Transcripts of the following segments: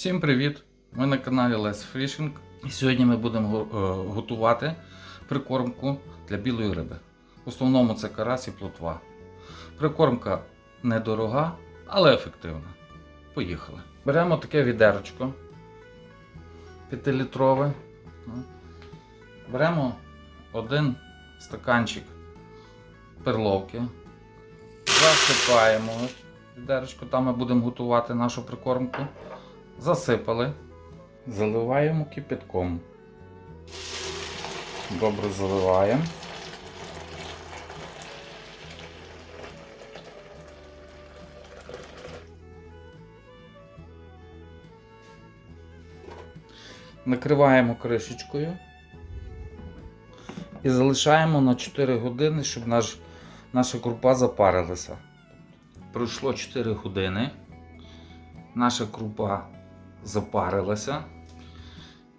Всім привіт! Ми на каналі Les Fishing. І сьогодні ми будемо е, готувати прикормку для білої риби. В основному це карась і плотва. Прикормка недорога, але ефективна. Поїхали. Беремо таке відерочко 5-літрове. Беремо один стаканчик перловки. Засипаємо відерочку, там ми будемо готувати нашу прикормку. Засипали. Заливаємо кипятком. Добре заливаємо. Накриваємо кришечкою і залишаємо на 4 години, щоб наш, наша крупа запарилася. Пройшло 4 години. Наша крупа запарилася.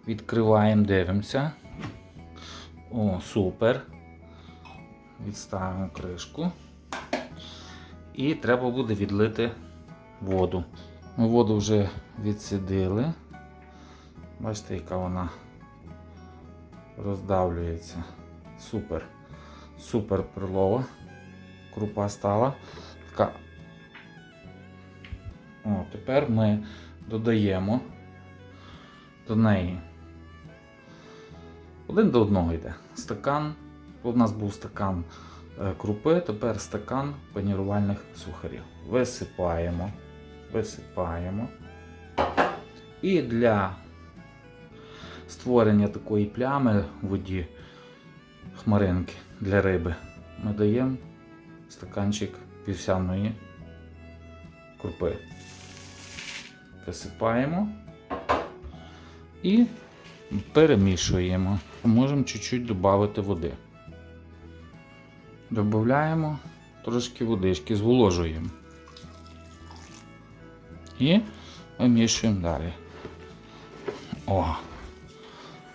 Відкриваємо, дивимося. О, супер. Відставимо кришку. І треба буде відлити воду. Ми воду вже відсидили. Бачите, яка вона роздавлюється. Супер. Супер прилова. Крупа стала. Така. О, тепер ми додаємо до неї. Один до одного йде. Стакан. У нас був стакан е, крупи, тепер стакан панірувальних сухарів. Висипаємо. Висипаємо. І для створення такої плями в воді хмаринки для риби ми даємо стаканчик вівсяної крупи. Висипаємо і перемішуємо. Можемо чуть-чуть додати води. Додаємо трошки водички, зволожуємо. І вимішуємо далі. О!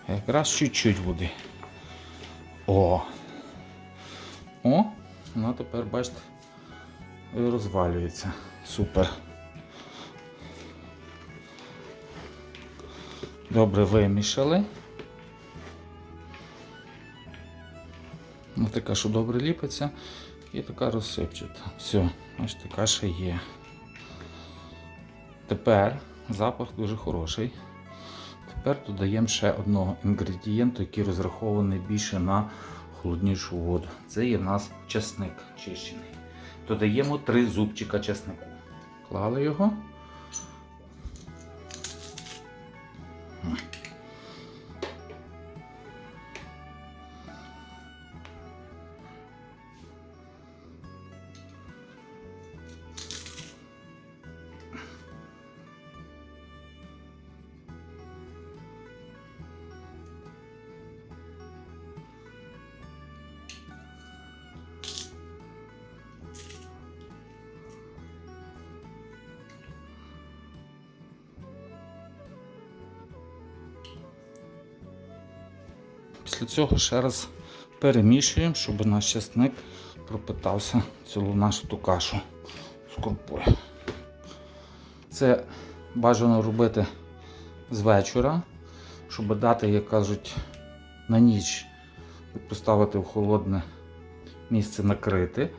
Якраз чуть-чуть води. О! О! Вона тепер, бачите, розвалюється. Супер. Добре вимішали. Ну, така, що добре ліпиться. І така розсипчата. Все, бачите, каша є. Тепер запах дуже хороший. Тепер додаємо ще одного інгредієнту, який розрахований більше на холоднішу воду. Це є в нас чесник чищений. Додаємо три зубчика чеснику. Клали його. Hum. Після цього ще раз перемішуємо, щоб наш чесник пропитався цілу нашу ту кашу з крупою. Це бажано робити з вечора, щоб дати, як кажуть, на ніч поставити в холодне місце накрити,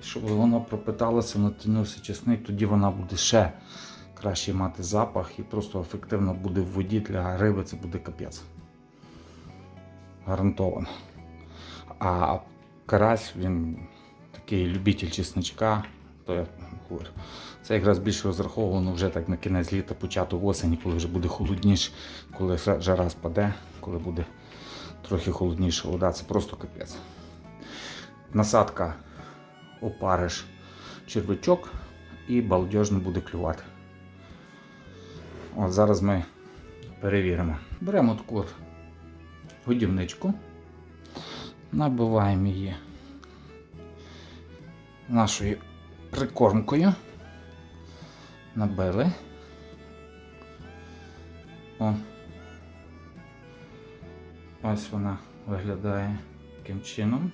щоб воно пропиталося, натягнувся чесник, тоді вона буде ще краще мати запах і просто ефективно буде в воді для риби, це буде капець гарантовано. А карась, він такий любитель чесночка, то я говорю. Це якраз більше розраховано вже так на кінець літа, початок осені, коли вже буде холодніше, коли жа- жара спаде, коли буде трохи холодніша вода, це просто капець. Насадка опариш червячок і балдежно буде клювати. От зараз ми перевіримо. Беремо таку годівничку, набиваємо її нашою прикормкою. Набили. О. Ось вона виглядає таким чином.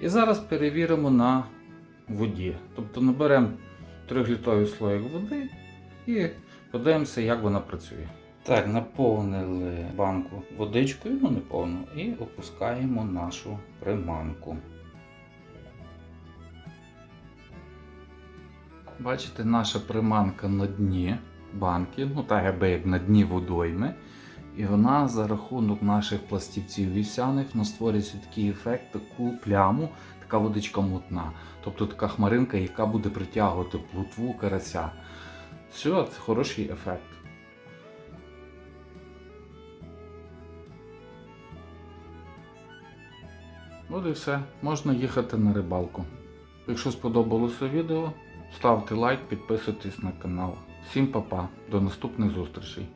І зараз перевіримо на воді. Тобто наберемо 3-літровий слоїк води і Подивимося, як вона працює. Так, наповнили банку водичкою, ну не повну, і опускаємо нашу приманку. Бачите, наша приманка на дні банки, ну так якби як на дні водойми. І вона за рахунок наших пластівців вівсяних вона створюється такий ефект, таку пляму, така водичка мутна. Тобто така хмаринка, яка буде притягувати плутву карася. Все, це хороший ефект. От і все. Можна їхати на рибалку. Якщо сподобалося відео, ставте лайк, підписуйтесь на канал. Всім па-па, до наступних зустрічей.